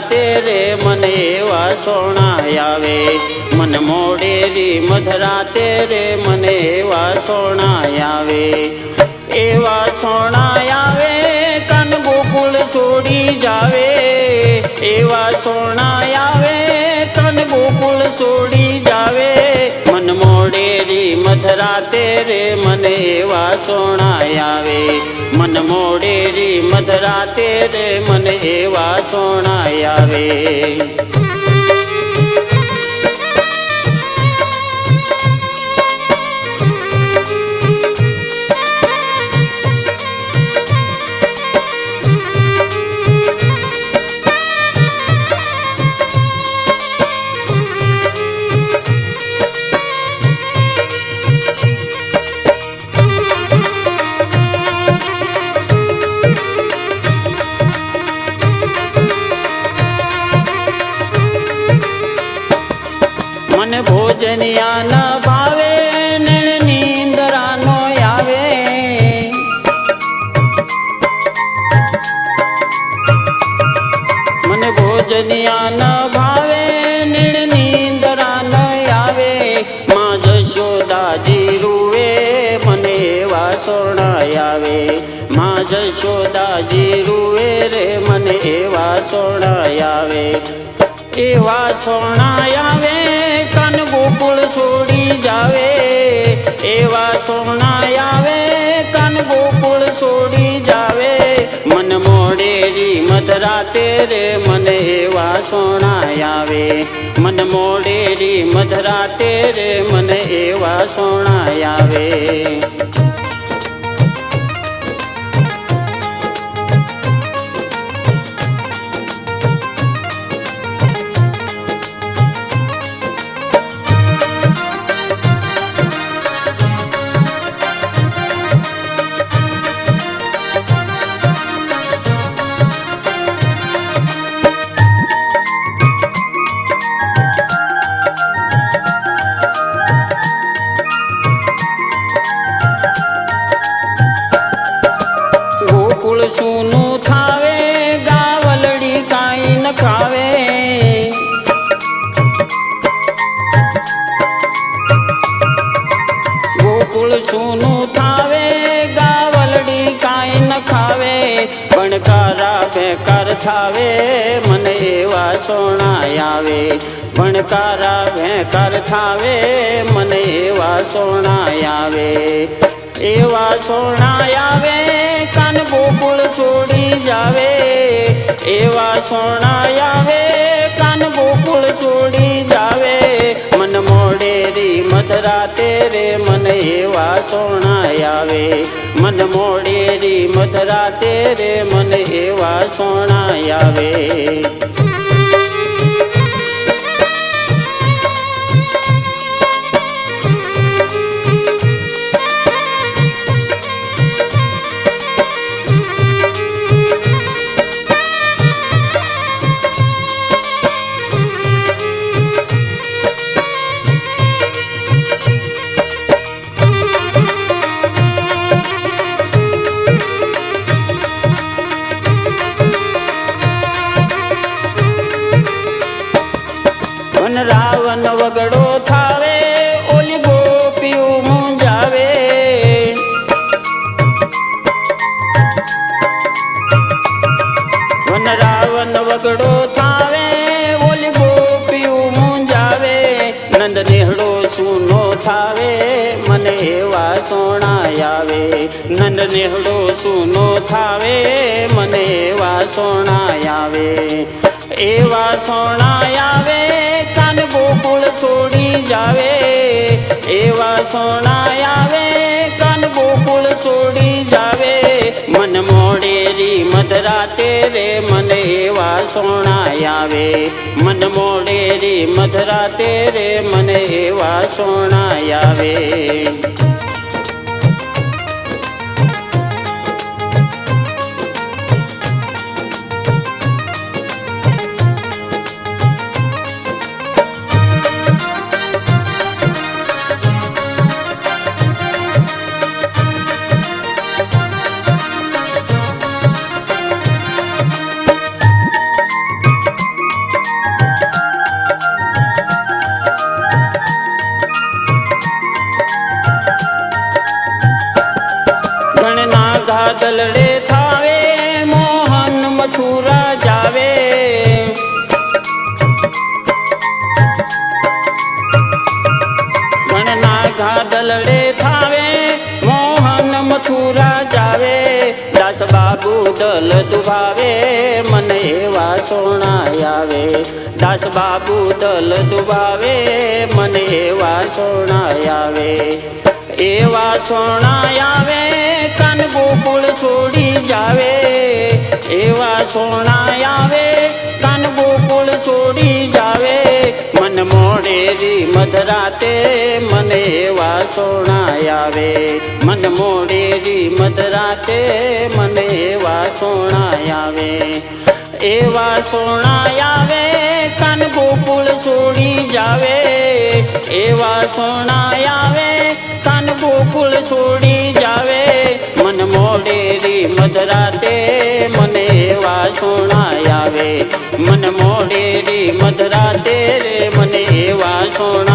મધરાતે રે મને એવા સોણા આવે. મન મોડેલી મધરાતે રે મને એવા સોણા આવે. એવા સોણા આવે, કન ગોકુળ છોડી જાવે. એવા સોણા આવે, કન ગોકુળ છોડી જાવે. મન મોડેલી મધરાતે રે મને એવા સોણા આવે. મન મોડેરી મધરાતે રે મને એવા સોણા આવે. મને ભોજનિયા ન ભાવે નીંદરાનો આવે. મને ભોજનિયા ન ભાવે નીંદરાન આવે. માં જશોદાજી રૂવે, મને એવા સોણાય આવે. માં જશોદાજી રૂવે રે, મને એવા સોણાય આવે. એવા સોણા આવે, કન ગોકુળ છોડી જાવે. એવા સોણા આવે, કન ગોકુળ છોડી જાવે. મન મોડેરી મધરાતે રે, મને એવા સોણા આવે. મન મોડેરી મધરાતે રે, મને એવા સોણા આવે. ખાવે ગોકુળ સૂનું થાવે, ગાવલડી કાંઈ ન ખાવે ભણકારા બેકાર થાવે, મને એવા સોણાય આવે ભણકારા બેકાર થાવે, મને એવા સોણાય આવે એવા સોણાય આવે કાન ગોકુળ છોડી જાવે. એવા સોણાયા આવે કાન ગોકુળ છોડી જાવે. મન મોડેરી મધરાતે રે, મન એવા સોણાય આવે મન મોડેરી મધરાતે રે, મન એવા સોણાય આવે નંદ નેહડો સૂનો થાવે, મને એવા સોણાય આવે નંદ નેહડો સૂનો થાવે, મને એવા સોણાય આવે એવા સોણાય આવે કાન ગોકુળ છોડી જાવે. એવા સોણાય આવે કાન ગોકુળ છોડી મધરાતે રે મને એવા સોણાય આવે. મન મોડેરી મધરાતે રે મને એવા સોણાય આવે. જાવે દાસ બાબુ ડલ દુભાવે, મને એવા સોણા આવે. દાસ બાબુ ડલ દુભાવે, મને એવા સોણા આવે. એવા સોણા આવે, કાન ગોકુળ છોડી જાવે. એવા સોણા આવે, કાન ગોકુળ છોડી જાવે. મન મોડેરી મધરાતે મને એવા સોણા આવે. મન મોડેરી મધરાતે મને એવા સોણા આવે. એવા સોણા આવે, કાન ગોકુળ છોડી જાવે. એવા સોણા આવે, કાન ગોકુળ છોડી જાવે. મન મોડેરી મધરાતે મને એવા સોણા આવે. મન મોડેરી મધરાતે રે મને એવા સોણા